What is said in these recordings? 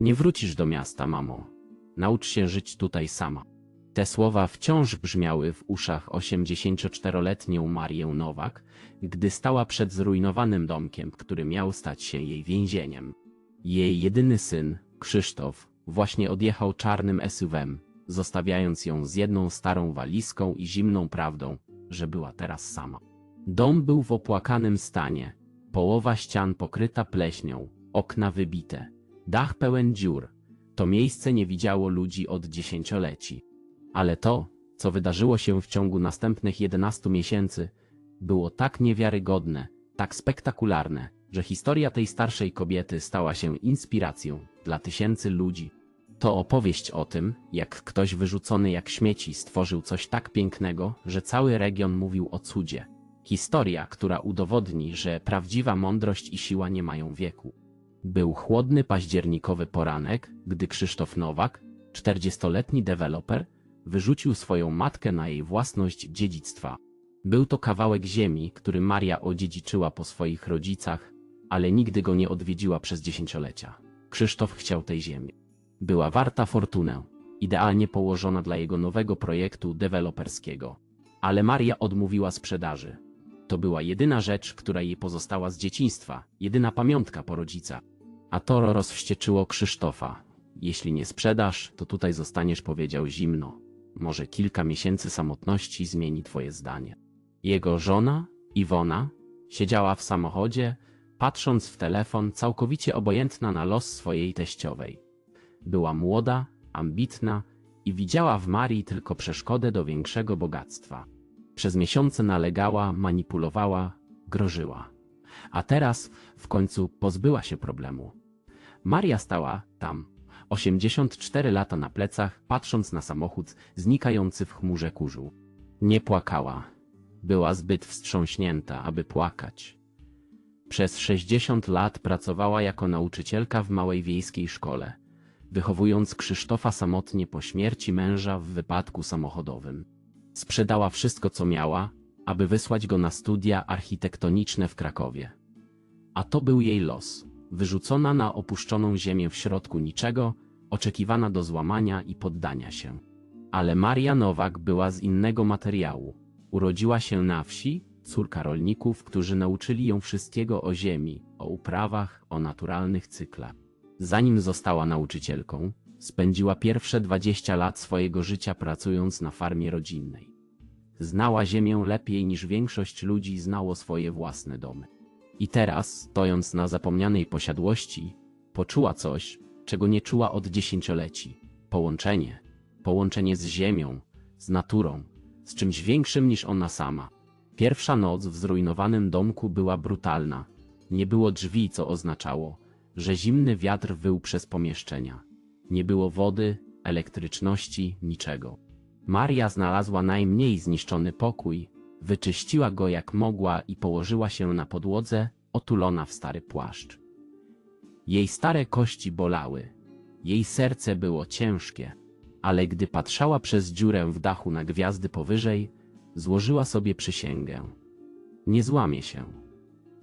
Nie wrócisz do miasta, mamo. Naucz się żyć tutaj sama. Te słowa wciąż brzmiały w uszach 84-letnią Marię Nowak, gdy stała przed zrujnowanym domkiem, który miał stać się jej więzieniem. Jej jedyny syn, Krzysztof, właśnie odjechał czarnym SUV-em, zostawiając ją z jedną starą walizką i zimną prawdą, że była teraz sama. Dom był w opłakanym stanie, połowa ścian pokryta pleśnią, okna wybite, dach pełen dziur. To miejsce nie widziało ludzi od dziesięcioleci. Ale to, co wydarzyło się w ciągu następnych 11 miesięcy, było tak niewiarygodne, tak spektakularne, że historia tej starszej kobiety stała się inspiracją dla tysięcy ludzi. To opowieść o tym, jak ktoś wyrzucony jak śmieci stworzył coś tak pięknego, że cały region mówił o cudzie. Historia, która udowodni, że prawdziwa mądrość i siła nie mają wieku. Był chłodny październikowy poranek, gdy Krzysztof Nowak, 40-letni deweloper, wyrzucił swoją matkę na jej własność dziedzictwa. Był to kawałek ziemi, który Maria odziedziczyła po swoich rodzicach, ale nigdy go nie odwiedziła przez dziesięciolecia. Krzysztof chciał tej ziemi. Była warta fortunę, idealnie położona dla jego nowego projektu deweloperskiego. Ale Maria odmówiła sprzedaży. To była jedyna rzecz, która jej pozostała z dzieciństwa, jedyna pamiątka po rodzicach. A to rozwścieczyło Krzysztofa. Jeśli nie sprzedasz, to tutaj zostaniesz, powiedział zimno. Może kilka miesięcy samotności zmieni twoje zdanie. Jego żona, Iwona, siedziała w samochodzie, patrząc w telefon, całkowicie obojętna na los swojej teściowej. Była młoda, ambitna i widziała w Marii tylko przeszkodę do większego bogactwa. Przez miesiące nalegała, manipulowała, grożyła. A teraz w końcu pozbyła się problemu. Maria stała tam, 84 lata na plecach, patrząc na samochód znikający w chmurze kurzu. Nie płakała. Była zbyt wstrząśnięta, aby płakać. Przez 60 lat pracowała jako nauczycielka w małej wiejskiej szkole, wychowując Krzysztofa samotnie po śmierci męża w wypadku samochodowym. Sprzedała wszystko, co miała, aby wysłać go na studia architektoniczne w Krakowie. A to był jej los. Wyrzucona na opuszczoną ziemię w środku niczego, oczekiwana do złamania i poddania się. Ale Maria Nowak była z innego materiału. Urodziła się na wsi, córka rolników, którzy nauczyli ją wszystkiego o ziemi, o uprawach, o naturalnych cyklach. Zanim została nauczycielką, spędziła pierwsze 20 lat swojego życia pracując na farmie rodzinnej. Znała ziemię lepiej niż większość ludzi znało swoje własne domy. I teraz, stojąc na zapomnianej posiadłości, poczuła coś, czego nie czuła od dziesięcioleci. Połączenie. Połączenie z ziemią, z naturą, z czymś większym niż ona sama. Pierwsza noc w zrujnowanym domku była brutalna. Nie było drzwi, co oznaczało, że zimny wiatr wył przez pomieszczenia. Nie było wody, elektryczności, niczego. Maria znalazła najmniej zniszczony pokój, wyczyściła go jak mogła i położyła się na podłodze, otulona w stary płaszcz. Jej stare kości bolały, jej serce było ciężkie, ale gdy patrzała przez dziurę w dachu na gwiazdy powyżej, złożyła sobie przysięgę. Nie złamie się.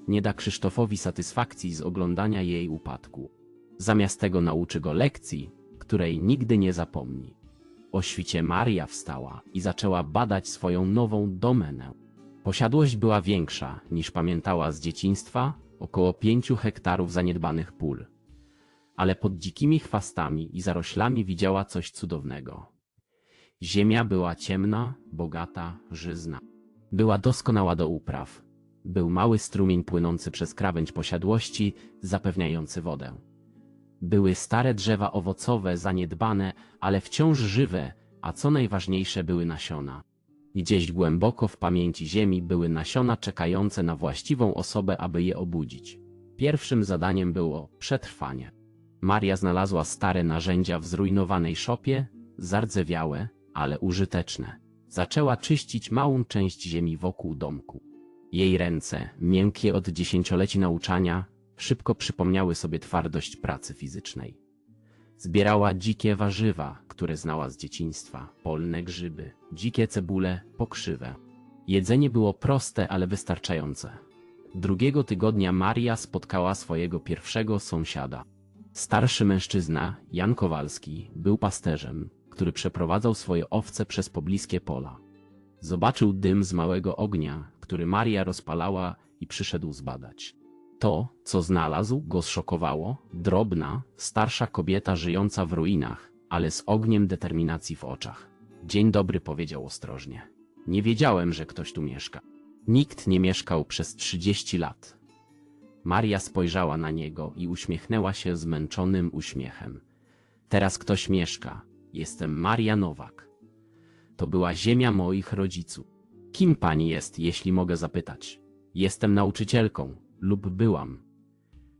Nie da Krzysztofowi satysfakcji z oglądania jej upadku. Zamiast tego nauczy go lekcji, której nigdy nie zapomni. O świcie Maria wstała i zaczęła badać swoją nową domenę. Posiadłość była większa niż pamiętała z dzieciństwa, około pięciu hektarów zaniedbanych pól. Ale pod dzikimi chwastami i zaroślami widziała coś cudownego. Ziemia była ciemna, bogata, żyzna. Była doskonała do upraw. Był mały strumień płynący przez krawędź posiadłości, zapewniający wodę. Były stare drzewa owocowe, zaniedbane, ale wciąż żywe, a co najważniejsze były nasiona. Gdzieś głęboko w pamięci ziemi były nasiona czekające na właściwą osobę, aby je obudzić. Pierwszym zadaniem było przetrwanie. Maria znalazła stare narzędzia w zrujnowanej szopie, zardzewiałe, ale użyteczne. Zaczęła czyścić małą część ziemi wokół domku. Jej ręce, miękkie od dziesięcioleci nauczania, szybko przypomniały sobie twardość pracy fizycznej. Zbierała dzikie warzywa, które znała z dzieciństwa, polne grzyby, dzikie cebule, pokrzywe. Jedzenie było proste, ale wystarczające. Drugiego tygodnia Maria spotkała swojego pierwszego sąsiada. Starszy mężczyzna, Jan Kowalski, był pasterzem, który przeprowadzał swoje owce przez pobliskie pola. Zobaczył dym z małego ognia, który Maria rozpalała i przyszedł zbadać. To, co znalazł, go zszokowało. Drobna, starsza kobieta żyjąca w ruinach, ale z ogniem determinacji w oczach. Dzień dobry, powiedział ostrożnie. Nie wiedziałem, że ktoś tu mieszka. Nikt nie mieszkał przez 30 lat. Maria spojrzała na niego i uśmiechnęła się zmęczonym uśmiechem. Teraz ktoś mieszka. Jestem Maria Nowak. To była ziemia moich rodziców. Kim pani jest, jeśli mogę zapytać? Jestem nauczycielką, lub byłam.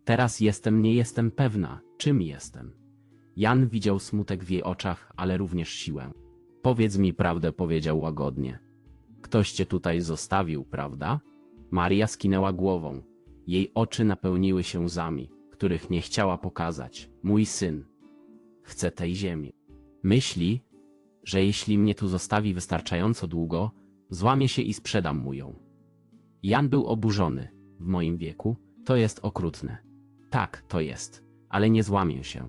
Teraz jestem, nie jestem pewna, czym jestem. Jan widział smutek w jej oczach, ale również siłę. Powiedz mi prawdę, powiedział łagodnie. Ktoś cię tutaj zostawił, prawda? Maria skinęła głową. Jej oczy napełniły się łzami, których nie chciała pokazać. Mój syn. Chce tej ziemi. Myśli, że jeśli mnie tu zostawi wystarczająco długo, złamie się i sprzedam mu ją. Jan był oburzony. W moim wieku to jest okrutne. Tak, to jest, ale nie złamię się.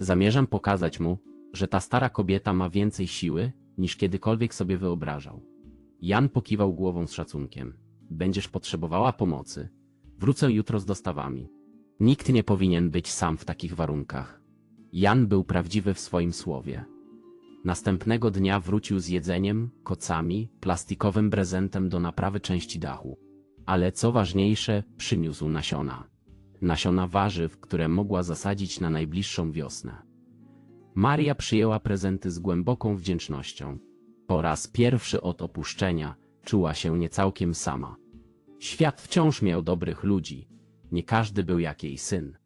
Zamierzam pokazać mu, że ta stara kobieta ma więcej siły, niż kiedykolwiek sobie wyobrażał. Jan pokiwał głową z szacunkiem. Będziesz potrzebowała pomocy. Wrócę jutro z dostawami. Nikt nie powinien być sam w takich warunkach. Jan był prawdziwy w swoim słowie. Następnego dnia wrócił z jedzeniem, kocami, plastikowym prezentem do naprawy części dachu. Ale co ważniejsze, przyniósł nasiona. Nasiona warzyw, które mogła zasadzić na najbliższą wiosnę. Maria przyjęła prezenty z głęboką wdzięcznością. Po raz pierwszy od opuszczenia czuła się niecałkiem sama. Świat wciąż miał dobrych ludzi. Nie każdy był jak jej syn.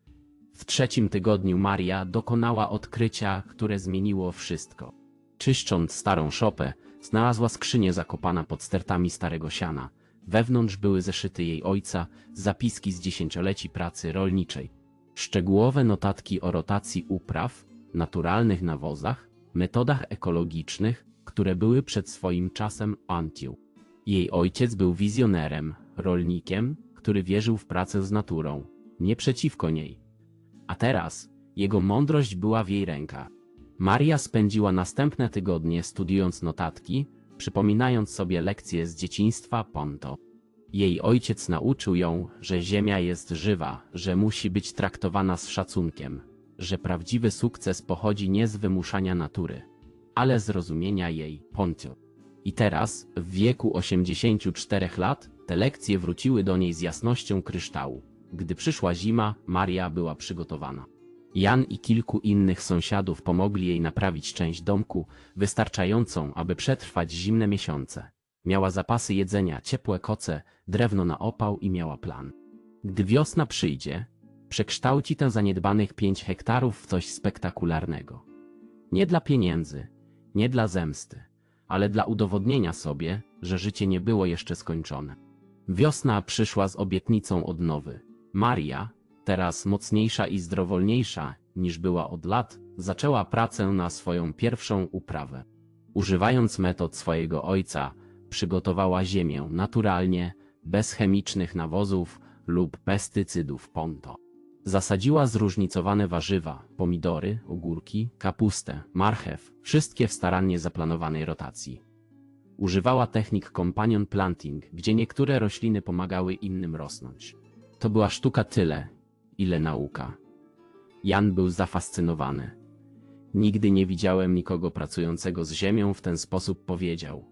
W trzecim tygodniu Maria dokonała odkrycia, które zmieniło wszystko. Czyszcząc starą szopę, znalazła skrzynię zakopana pod stertami starego siana. Wewnątrz były zeszyty jej ojca, zapiski z dziesięcioleci pracy rolniczej, szczegółowe notatki o rotacji upraw, naturalnych nawozach, metodach ekologicznych, które były przed swoim czasem antią. Jej ojciec był wizjonerem, rolnikiem, który wierzył w pracę z naturą, nie przeciwko niej. A teraz jego mądrość była w jej rękach. Maria spędziła następne tygodnie studiując notatki, przypominając sobie lekcje z dzieciństwa Ponto. Jej ojciec nauczył ją, że ziemia jest żywa, że musi być traktowana z szacunkiem, że prawdziwy sukces pochodzi nie z wymuszania natury, ale z rozumienia jej Ponto. I teraz, w wieku 84 lat, te lekcje wróciły do niej z jasnością kryształu. Gdy przyszła zima, Maria była przygotowana. Jan i kilku innych sąsiadów pomogli jej naprawić część domku, wystarczającą, aby przetrwać zimne miesiące. Miała zapasy jedzenia, ciepłe koce, drewno na opał i miała plan. Gdy wiosna przyjdzie, przekształci tę zaniedbanych pięć hektarów w coś spektakularnego. Nie dla pieniędzy, nie dla zemsty, ale dla udowodnienia sobie, że życie nie było jeszcze skończone. Wiosna przyszła z obietnicą odnowy. Maria, teraz mocniejsza i zdrowolniejsza niż była od lat, zaczęła pracę na swoją pierwszą uprawę. Używając metod swojego ojca, przygotowała ziemię naturalnie, bez chemicznych nawozów lub pestycydów ponto. Zasadziła zróżnicowane warzywa, pomidory, ogórki, kapustę, marchew, wszystkie w starannie zaplanowanej rotacji. Używała technik companion planting, gdzie niektóre rośliny pomagały innym rosnąć. To była sztuka tyle, ile nauka. Jan był zafascynowany. Nigdy nie widziałem nikogo pracującego z ziemią w ten sposób powiedział.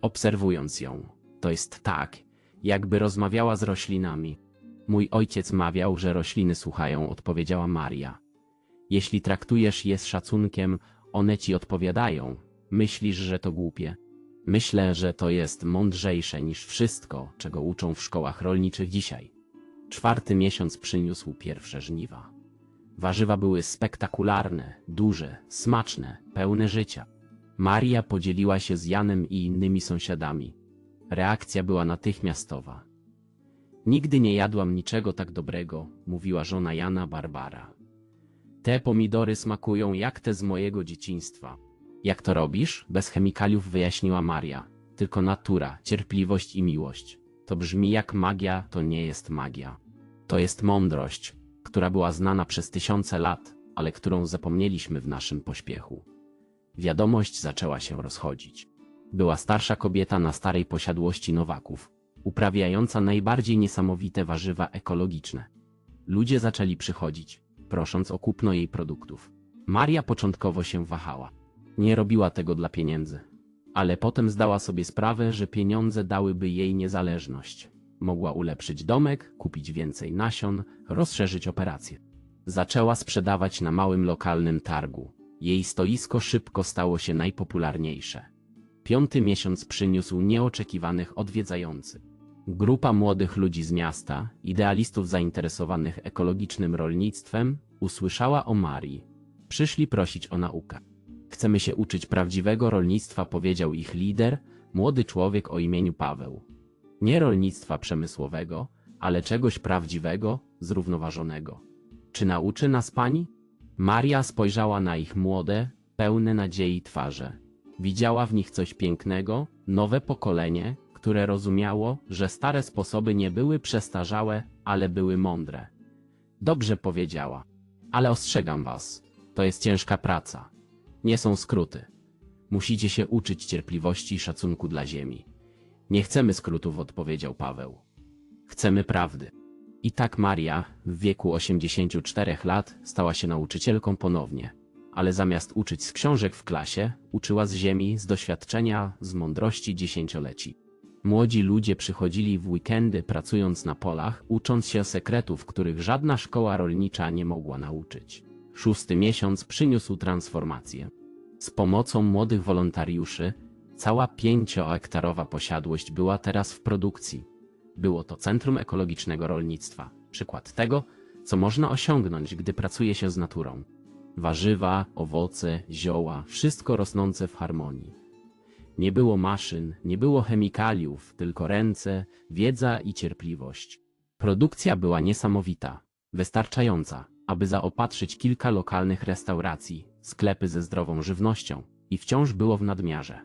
Obserwując ją, to jest tak, jakby rozmawiała z roślinami. Mój ojciec mawiał, że rośliny słuchają, odpowiedziała Maria. Jeśli traktujesz je z szacunkiem, one ci odpowiadają. Myślisz, że to głupie? Myślę, że to jest mądrzejsze niż wszystko, czego uczą w szkołach rolniczych dzisiaj. Czwarty miesiąc przyniósł pierwsze żniwa. Warzywa były spektakularne, duże, smaczne, pełne życia. Maria podzieliła się z Janem i innymi sąsiadami. Reakcja była natychmiastowa. Nigdy nie jadłam niczego tak dobrego, mówiła żona Jana Barbara. Te pomidory smakują jak te z mojego dzieciństwa. Jak to robisz? Bez chemikaliów wyjaśniła Maria. Tylko natura, cierpliwość i miłość. To brzmi jak magia, to nie jest magia. To jest mądrość, która była znana przez tysiące lat, ale którą zapomnieliśmy w naszym pośpiechu. Wiadomość zaczęła się rozchodzić. Była starsza kobieta na starej posiadłości Nowaków, uprawiająca najbardziej niesamowite warzywa ekologiczne. Ludzie zaczęli przychodzić, prosząc o kupno jej produktów. Maria początkowo się wahała. Nie robiła tego dla pieniędzy, ale potem zdała sobie sprawę, że pieniądze dałyby jej niezależność. Mogła ulepszyć domek, kupić więcej nasion, rozszerzyć operacje. Zaczęła sprzedawać na małym lokalnym targu. Jej stoisko szybko stało się najpopularniejsze. Piąty miesiąc przyniósł nieoczekiwanych odwiedzających. Grupa młodych ludzi z miasta, idealistów zainteresowanych ekologicznym rolnictwem, usłyszała o Marii. Przyszli prosić o naukę. Chcemy się uczyć prawdziwego rolnictwa, powiedział ich lider, młody człowiek o imieniu Paweł. Nie rolnictwa przemysłowego, ale czegoś prawdziwego, zrównoważonego. Czy nauczy nas pani? Maria spojrzała na ich młode, pełne nadziei twarze. Widziała w nich coś pięknego, nowe pokolenie, które rozumiało, że stare sposoby nie były przestarzałe, ale były mądre. Dobrze powiedziała. Ale ostrzegam was, to jest ciężka praca. Nie są skróty. Musicie się uczyć cierpliwości i szacunku dla ziemi. Nie chcemy skrótów, odpowiedział Paweł. Chcemy prawdy. I tak Maria, w wieku 84 lat, stała się nauczycielką ponownie. Ale zamiast uczyć z książek w klasie, uczyła z ziemi, z doświadczenia, z mądrości dziesięcioleci. Młodzi ludzie przychodzili w weekendy pracując na polach, ucząc się sekretów, których żadna szkoła rolnicza nie mogła nauczyć. Szósty miesiąc przyniósł transformację. Z pomocą młodych wolontariuszy, cała pięciohektarowa posiadłość była teraz w produkcji. Było to Centrum Ekologicznego Rolnictwa, przykład tego, co można osiągnąć, gdy pracuje się z naturą. Warzywa, owoce, zioła, wszystko rosnące w harmonii. Nie było maszyn, nie było chemikaliów, tylko ręce, wiedza i cierpliwość. Produkcja była niesamowita, wystarczająca, aby zaopatrzyć kilka lokalnych restauracji, sklepy ze zdrową żywnością i wciąż było w nadmiarze.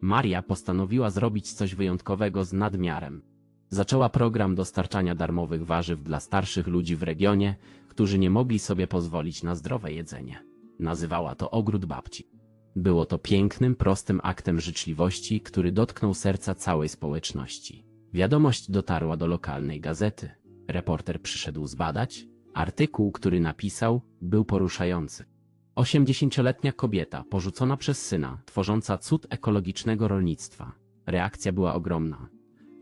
Maria postanowiła zrobić coś wyjątkowego z nadmiarem. Zaczęła program dostarczania darmowych warzyw dla starszych ludzi w regionie, którzy nie mogli sobie pozwolić na zdrowe jedzenie. Nazywała to ogród babci. Było to pięknym, prostym aktem życzliwości, który dotknął serca całej społeczności. Wiadomość dotarła do lokalnej gazety. Reporter przyszedł zbadać. Artykuł, który napisał, był poruszający. Osiemdziesięcioletnia kobieta, porzucona przez syna, tworząca cud ekologicznego rolnictwa. Reakcja była ogromna.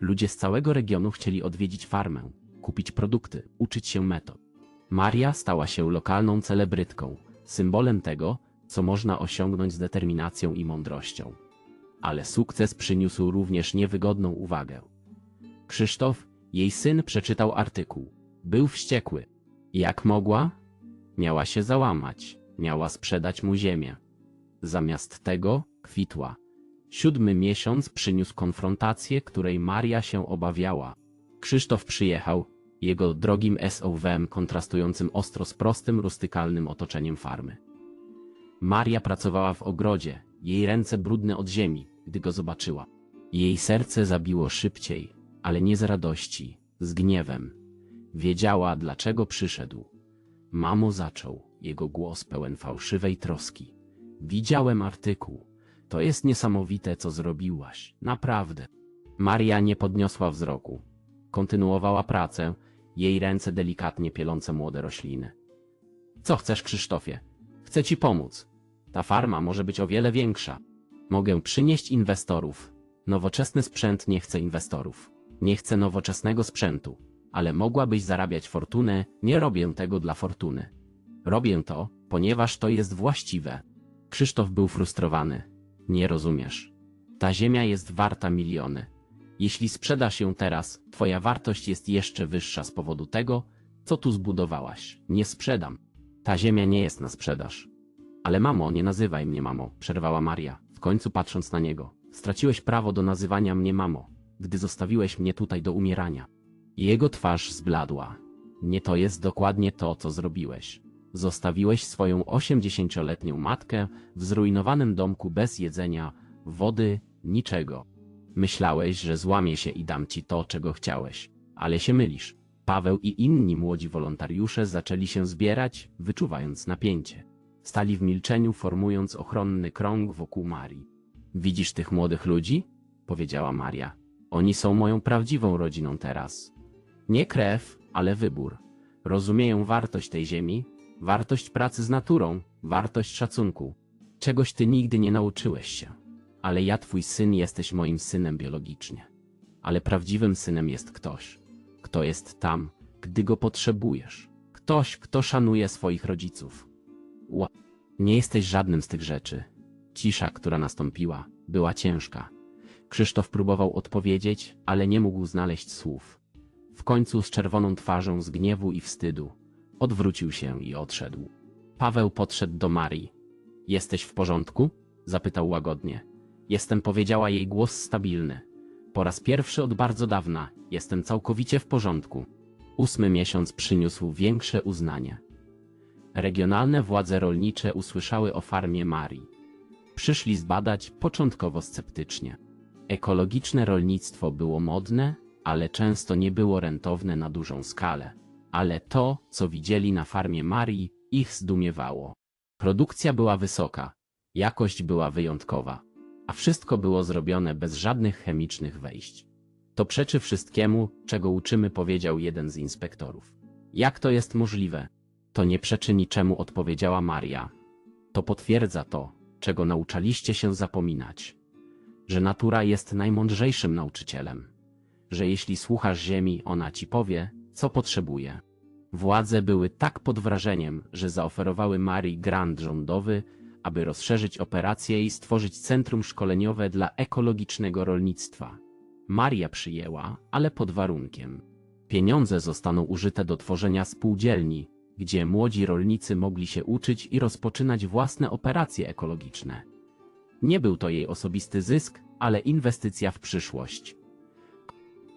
Ludzie z całego regionu chcieli odwiedzić farmę, kupić produkty, uczyć się metod. Maria stała się lokalną celebrytką, symbolem tego, co można osiągnąć z determinacją i mądrością. Ale sukces przyniósł również niewygodną uwagę. Krzysztof, jej syn, przeczytał artykuł. Był wściekły. Jak mogła? Miała się załamać, miała sprzedać mu ziemię. Zamiast tego kwitła. Siódmy miesiąc przyniósł konfrontację, której Maria się obawiała. Krzysztof przyjechał, jego drogim SUV-em kontrastującym ostro z prostym, rustykalnym otoczeniem farmy. Maria pracowała w ogrodzie, jej ręce brudne od ziemi, gdy go zobaczyła. Jej serce zabiło szybciej, ale nie z radości, z gniewem. Wiedziała, dlaczego przyszedł. Mamo zaczął, jego głos pełen fałszywej troski. Widziałem artykuł. To jest niesamowite, co zrobiłaś. Naprawdę. Maria nie podniosła wzroku. Kontynuowała pracę, jej ręce delikatnie pielące młode rośliny. Co chcesz, Krzysztofie? Chcę ci pomóc. Ta farma może być o wiele większa. Mogę przynieść inwestorów. Nowoczesny sprzęt nie chce inwestorów. Nie chcę nowoczesnego sprzętu. Ale mogłabyś zarabiać fortunę, nie robię tego dla fortuny. Robię to, ponieważ to jest właściwe. Krzysztof był frustrowany. Nie rozumiesz. Ta ziemia jest warta miliony. Jeśli sprzedasz ją teraz, twoja wartość jest jeszcze wyższa z powodu tego, co tu zbudowałaś. Nie sprzedam. Ta ziemia nie jest na sprzedaż. Ale mamo, nie nazywaj mnie mamo, przerwała Maria, w końcu patrząc na niego. Straciłeś prawo do nazywania mnie mamo, gdy zostawiłeś mnie tutaj do umierania. Jego twarz zbladła. Nie to jest dokładnie to, co zrobiłeś. Zostawiłeś swoją osiemdziesięcioletnią matkę w zrujnowanym domku bez jedzenia, wody, niczego. Myślałeś, że złamię się i dam ci to, czego chciałeś, ale się mylisz. Paweł i inni młodzi wolontariusze zaczęli się zbierać, wyczuwając napięcie. Stali w milczeniu, formując ochronny krąg wokół Marii. Widzisz tych młodych ludzi? powiedziała Maria. Oni są moją prawdziwą rodziną teraz. Nie krew, ale wybór. Rozumieją wartość tej ziemi, wartość pracy z naturą, wartość szacunku. Czegoś ty nigdy nie nauczyłeś się. Ale ja, twój syn, jesteś moim synem biologicznie. Ale prawdziwym synem jest ktoś, kto jest tam, gdy go potrzebujesz. Ktoś, kto szanuje swoich rodziców. Ła. Nie jesteś żadnym z tych rzeczy. Cisza, która nastąpiła, była ciężka. Krzysztof próbował odpowiedzieć, ale nie mógł znaleźć słów. W końcu z czerwoną twarzą z gniewu i wstydu odwrócił się i odszedł. Paweł podszedł do Marii. Jesteś w porządku? zapytał łagodnie. Jestem, powiedziała jej głos stabilny. Po raz pierwszy od bardzo dawna jestem całkowicie w porządku. Ósmy miesiąc przyniósł większe uznanie. Regionalne władze rolnicze usłyszały o farmie Marii. Przyszli zbadać początkowo sceptycznie. Ekologiczne rolnictwo było modne, ale często nie było rentowne na dużą skalę. Ale to, co widzieli na farmie Marii, ich zdumiewało. Produkcja była wysoka, jakość była wyjątkowa, a wszystko było zrobione bez żadnych chemicznych wejść. To przeczy wszystkiemu, czego uczymy, powiedział jeden z inspektorów. Jak to jest możliwe? To nie przeczy niczemu, odpowiedziała Maria. To potwierdza to, czego nauczaliście się zapominać. Że natura jest najmądrzejszym nauczycielem. Że jeśli słuchasz ziemi, ona ci powie, co potrzebuje. Władze były tak pod wrażeniem, że zaoferowały Marii grant rządowy, aby rozszerzyć operację i stworzyć centrum szkoleniowe dla ekologicznego rolnictwa. Maria przyjęła, ale pod warunkiem. Pieniądze zostaną użyte do tworzenia spółdzielni, gdzie młodzi rolnicy mogli się uczyć i rozpoczynać własne operacje ekologiczne. Nie był to jej osobisty zysk, ale inwestycja w przyszłość.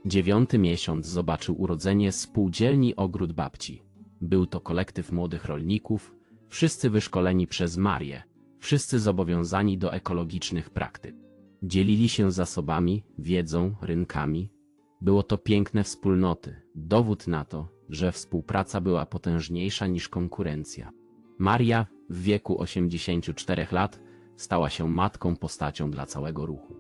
Dziewiąty miesiąc zobaczył urodzenie spółdzielni Ogród Babci. Był to kolektyw młodych rolników, wszyscy wyszkoleni przez Marię, wszyscy zobowiązani do ekologicznych praktyk. Dzielili się zasobami, wiedzą, rynkami. Było to piękne wspólnoty, dowód na to, że współpraca była potężniejsza niż konkurencja. Maria, w wieku 84 lat, stała się matką postacią dla całego ruchu.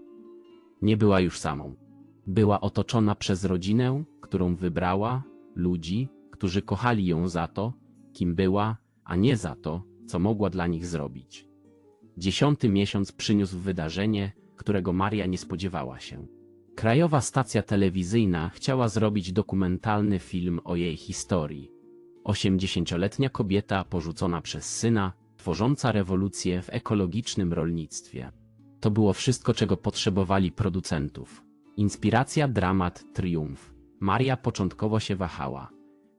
Nie była już samą. Była otoczona przez rodzinę, którą wybrała, ludzi, którzy kochali ją za to, kim była, a nie za to, co mogła dla nich zrobić. Dziesiąty miesiąc przyniósł wydarzenie, którego Maria nie spodziewała się. Krajowa stacja telewizyjna chciała zrobić dokumentalny film o jej historii. Osiemdziesięcioletnia kobieta porzucona przez syna, tworząca rewolucję w ekologicznym rolnictwie. To było wszystko, czego potrzebowali producentów. Inspiracja, dramat, triumf. Maria początkowo się wahała.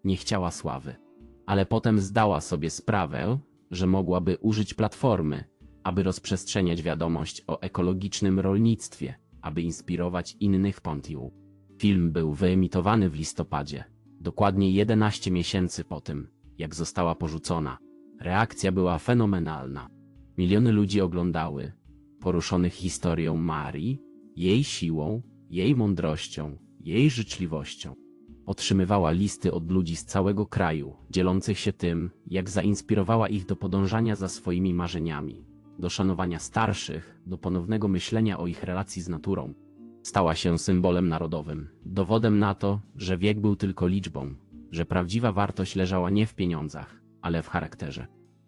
Nie chciała sławy. Ale potem zdała sobie sprawę, że mogłaby użyć platformy, aby rozprzestrzeniać wiadomość o ekologicznym rolnictwie, aby inspirować innych Pontiu. Film był wyemitowany w listopadzie, dokładnie 11 miesięcy po tym, jak została porzucona. Reakcja była fenomenalna. Miliony ludzi oglądały, poruszonych historią Marii, jej siłą, jej mądrością, jej życzliwością. Otrzymywała listy od ludzi z całego kraju, dzielących się tym, jak zainspirowała ich do podążania za swoimi marzeniami, do szanowania starszych, do ponownego myślenia o ich relacji z naturą. Stała się symbolem narodowym, dowodem na to, że wiek był tylko liczbą, że prawdziwa wartość leżała nie w pieniądzach, ale w charakterze.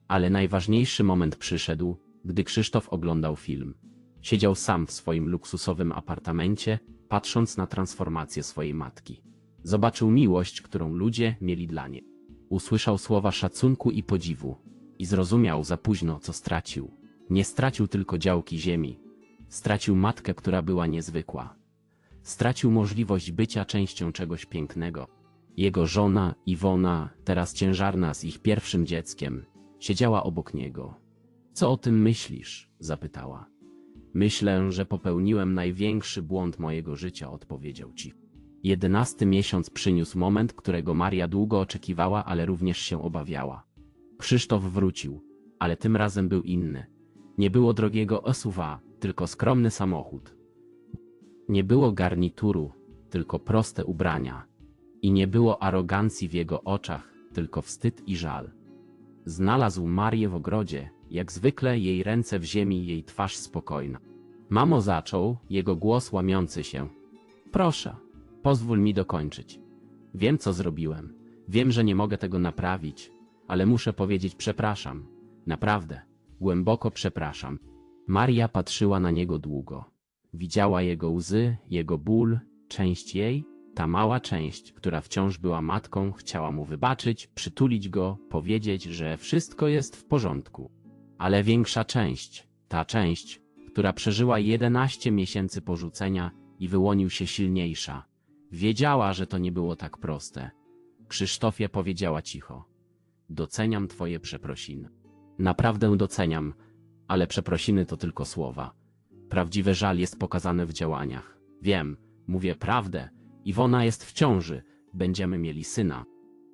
Ale najważniejszy moment przyszedł, gdy Krzysztof oglądał film. Siedział sam w swoim luksusowym apartamencie, patrząc na transformację swojej matki. Zobaczył miłość, którą ludzie mieli dla niej. Usłyszał słowa szacunku i podziwu i zrozumiał za późno, co stracił. Nie stracił tylko działki ziemi, stracił matkę, która była niezwykła. Stracił możliwość bycia częścią czegoś pięknego. Jego żona, Iwona, teraz ciężarna z ich pierwszym dzieckiem, siedziała obok niego. Co o tym myślisz? zapytała. Myślę, że popełniłem największy błąd mojego życia, odpowiedział ci. Jedenasty miesiąc przyniósł moment, którego Maria długo oczekiwała, ale również się obawiała. Krzysztof wrócił, ale tym razem był inny. Nie było drogiego SUV, tylko skromny samochód. Nie było garnituru, tylko proste ubrania. I nie było arogancji w jego oczach, tylko wstyd i żal. Znalazł Marię w ogrodzie, jak zwykle jej ręce w ziemi, jej twarz spokojna. Mamo zaczął, jego głos łamiący się. Proszę, pozwól mi dokończyć. Wiem, co zrobiłem. Wiem, że nie mogę tego naprawić, ale muszę powiedzieć przepraszam. Naprawdę, głęboko przepraszam. Maria patrzyła na niego długo. Widziała jego łzy, jego ból, część jej, ta mała część, która wciąż była matką, chciała mu wybaczyć, przytulić go, powiedzieć, że wszystko jest w porządku. Ale większa część, ta część, która przeżyła 11 miesięcy porzucenia i wyłonił się silniejsza, wiedziała, że to nie było tak proste. Krzysztofie powiedziała cicho. Doceniam twoje przeprosiny. Naprawdę doceniam, ale przeprosiny to tylko słowa. Prawdziwy żal jest pokazany w działaniach. Wiem, mówię prawdę. Iwona jest w ciąży, będziemy mieli syna.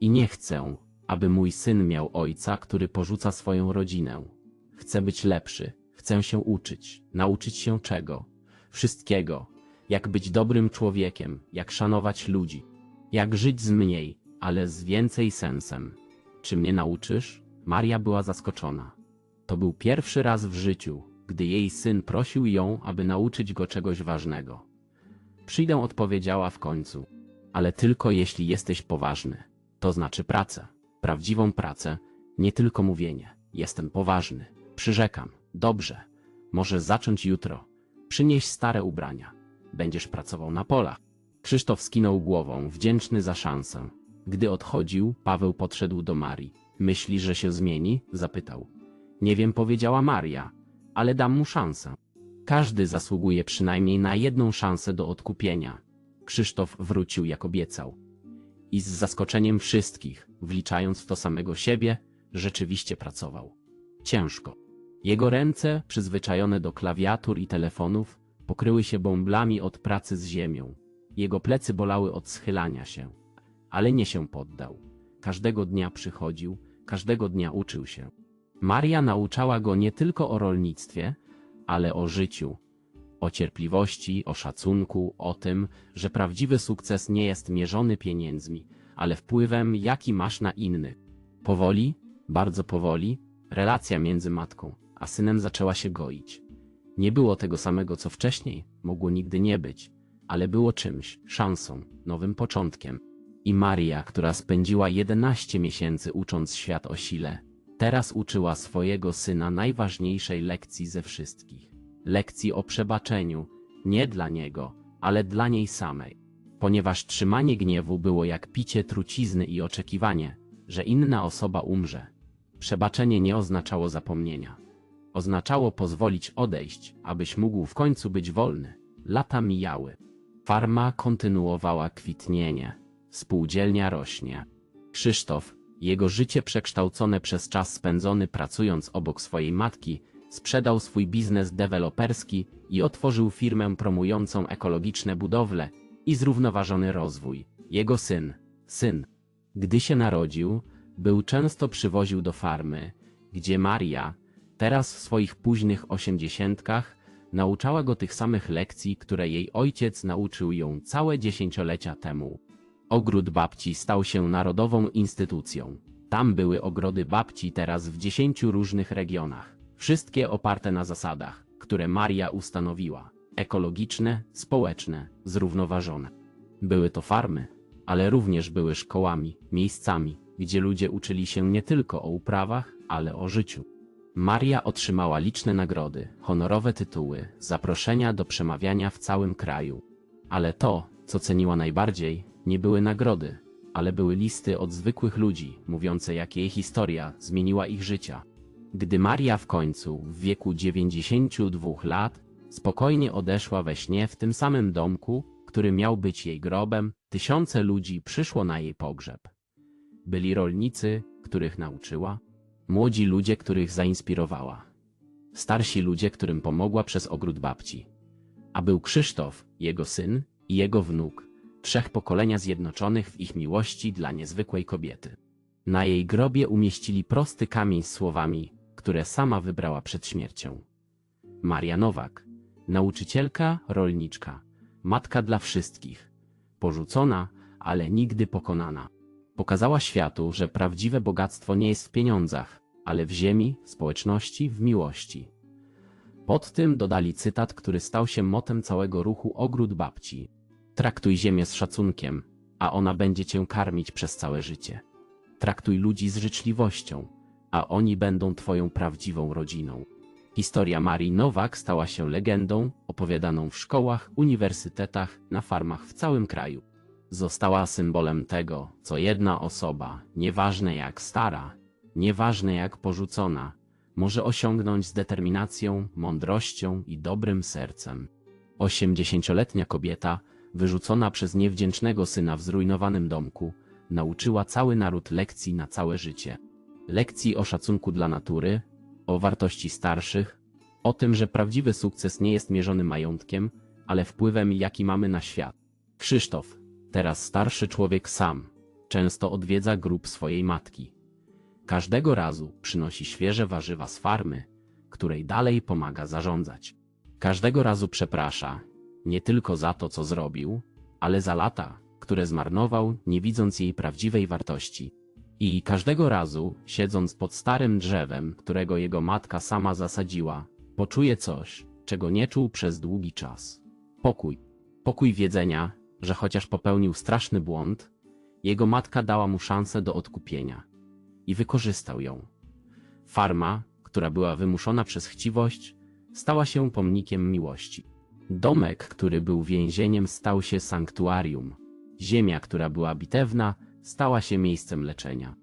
I nie chcę, aby mój syn miał ojca, który porzuca swoją rodzinę. Chcę być lepszy, chcę się uczyć, nauczyć się czego? Wszystkiego. Jak być dobrym człowiekiem, jak szanować ludzi, jak żyć z mniej, ale z więcej sensem. Czy mnie nauczysz? Maria była zaskoczona. To był pierwszy raz w życiu, gdy jej syn prosił ją, aby nauczyć go czegoś ważnego. Przyjdę odpowiedziała w końcu, ale tylko jeśli jesteś poważny. To znaczy pracę, prawdziwą pracę, nie tylko mówienie. Jestem poważny, przyrzekam, dobrze. Możesz zacząć jutro. Przynieś stare ubrania. Będziesz pracował na polach. Krzysztof skinął głową, wdzięczny za szansę. Gdy odchodził, Paweł podszedł do Marii. Myśli, że się zmieni? Zapytał. Nie wiem, powiedziała Maria, ale dam mu szansę. Każdy zasługuje przynajmniej na jedną szansę do odkupienia. Krzysztof wrócił jak obiecał. I z zaskoczeniem wszystkich, wliczając w to samego siebie, rzeczywiście pracował. Ciężko. Jego ręce, przyzwyczajone do klawiatur i telefonów, pokryły się bąblami od pracy z ziemią. Jego plecy bolały od schylania się. Ale nie się poddał. Każdego dnia przychodził, każdego dnia uczył się. Maria nauczała go nie tylko o rolnictwie, ale o życiu, o cierpliwości, o szacunku, o tym, że prawdziwy sukces nie jest mierzony pieniędzmi, ale wpływem, jaki masz na innych. Powoli, bardzo powoli, relacja między matką a synem zaczęła się goić. Nie było tego samego co wcześniej, mogło nigdy nie być, ale było czymś, szansą, nowym początkiem. I Maria, która spędziła 11 miesięcy ucząc świat o sile, teraz uczyła swojego syna najważniejszej lekcji ze wszystkich. Lekcji o przebaczeniu, nie dla niego, ale dla niej samej. Ponieważ trzymanie gniewu było jak picie trucizny i oczekiwanie, że inna osoba umrze. Przebaczenie nie oznaczało zapomnienia. Oznaczało pozwolić odejść, abyś mógł w końcu być wolny. Lata mijały. Farma kontynuowała kwitnienie. Spółdzielnia rośnie. Krzysztof, jego życie przekształcone przez czas spędzony pracując obok swojej matki, sprzedał swój biznes deweloperski i otworzył firmę promującą ekologiczne budowle i zrównoważony rozwój. Jego syn, syn, gdy się narodził, był często przywoził do farmy, gdzie Maria, teraz w swoich późnych osiemdziesiątkach, nauczała go tych samych lekcji, które jej ojciec nauczył ją całe dziesięciolecia temu. Ogród babci stał się narodową instytucją. Tam były ogrody babci teraz w dziesięciu różnych regionach. Wszystkie oparte na zasadach, które Maria ustanowiła. Ekologiczne, społeczne, zrównoważone. Były to farmy, ale również były szkołami, miejscami, gdzie ludzie uczyli się nie tylko o uprawach, ale o życiu. Maria otrzymała liczne nagrody, honorowe tytuły, zaproszenia do przemawiania w całym kraju. Ale to, co ceniła najbardziej, nie były nagrody, ale były listy od zwykłych ludzi, mówiące jak jej historia zmieniła ich życia. Gdy Maria w końcu, w wieku 92 lat, spokojnie odeszła we śnie w tym samym domku, który miał być jej grobem, tysiące ludzi przyszło na jej pogrzeb. Byli rolnicy, których nauczyła, młodzi ludzie, których zainspirowała, starsi ludzie, którym pomogła przez ogród babci. A był Krzysztof, jego syn i jego wnuk, trzech pokolenia zjednoczonych w ich miłości dla niezwykłej kobiety. Na jej grobie umieścili prosty kamień z słowami, które sama wybrała przed śmiercią. Maria Nowak, nauczycielka, rolniczka, matka dla wszystkich, porzucona, ale nigdy pokonana. Pokazała światu, że prawdziwe bogactwo nie jest w pieniądzach, ale w ziemi, w społeczności, w miłości. Pod tym dodali cytat, który stał się motem całego ruchu Ogród Babci. Traktuj ziemię z szacunkiem, a ona będzie cię karmić przez całe życie. Traktuj ludzi z życzliwością, a oni będą twoją prawdziwą rodziną. Historia Marii Nowak stała się legendą, opowiadaną w szkołach, uniwersytetach, na farmach w całym kraju. Została symbolem tego, co jedna osoba, nieważne jak stara, nieważne jak porzucona, może osiągnąć z determinacją, mądrością i dobrym sercem. Osiemdziesięcioletnia kobieta, wyrzucona przez niewdzięcznego syna w zrujnowanym domku, nauczyła cały naród lekcji na całe życie. Lekcji o szacunku dla natury, o wartości starszych, o tym, że prawdziwy sukces nie jest mierzony majątkiem, ale wpływem, jaki mamy na świat. Krzysztof, teraz starszy człowiek sam, często odwiedza grób swojej matki. Każdego razu przynosi świeże warzywa z farmy, której dalej pomaga zarządzać. Każdego razu przeprasza, nie tylko za to, co zrobił, ale za lata, które zmarnował, nie widząc jej prawdziwej wartości. I każdego razu, siedząc pod starym drzewem, którego jego matka sama zasadziła, poczuje coś, czego nie czuł przez długi czas. Pokój. Pokój wiedzenia, że chociaż popełnił straszny błąd, jego matka dała mu szansę do odkupienia. I wykorzystał ją. Farma, która była wymuszona przez chciwość, stała się pomnikiem miłości. Domek, który był więzieniem, stał się sanktuarium. Ziemia, która była bitewna, stała się miejscem leczenia.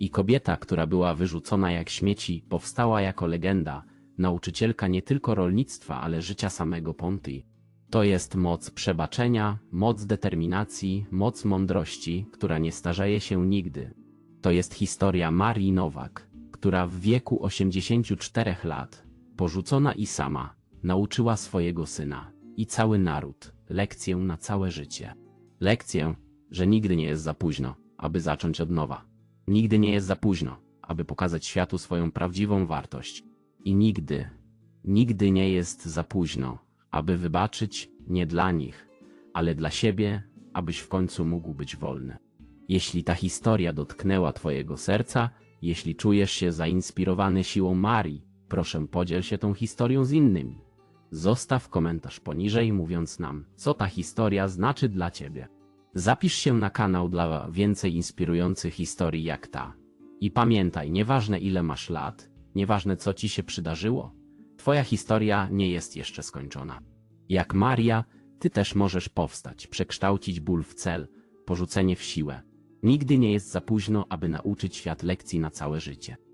I kobieta, która była wyrzucona jak śmieci, powstała jako legenda, nauczycielka nie tylko rolnictwa, ale życia samego Ponty. To jest moc przebaczenia, moc determinacji, moc mądrości, która nie starzeje się nigdy. To jest historia Marii Nowak, która w wieku 84 lat, porzucona i sama, nauczyła swojego syna i cały naród lekcję na całe życie. Lekcję, że nigdy nie jest za późno, aby zacząć od nowa. Nigdy nie jest za późno, aby pokazać światu swoją prawdziwą wartość. I nigdy, nigdy nie jest za późno, aby wybaczyć nie dla nich, ale dla siebie, abyś w końcu mógł być wolny. Jeśli ta historia dotknęła Twojego serca, jeśli czujesz się zainspirowany siłą Marii, proszę podziel się tą historią z innymi. Zostaw komentarz poniżej mówiąc nam, co ta historia znaczy dla Ciebie. Zapisz się na kanał dla więcej inspirujących historii jak ta. I pamiętaj, nieważne ile masz lat, nieważne co Ci się przydarzyło, Twoja historia nie jest jeszcze skończona. Jak Maria, Ty też możesz powstać, przekształcić ból w cel, porzucenie w siłę. Nigdy nie jest za późno, aby nauczyć świat lekcji na całe życie.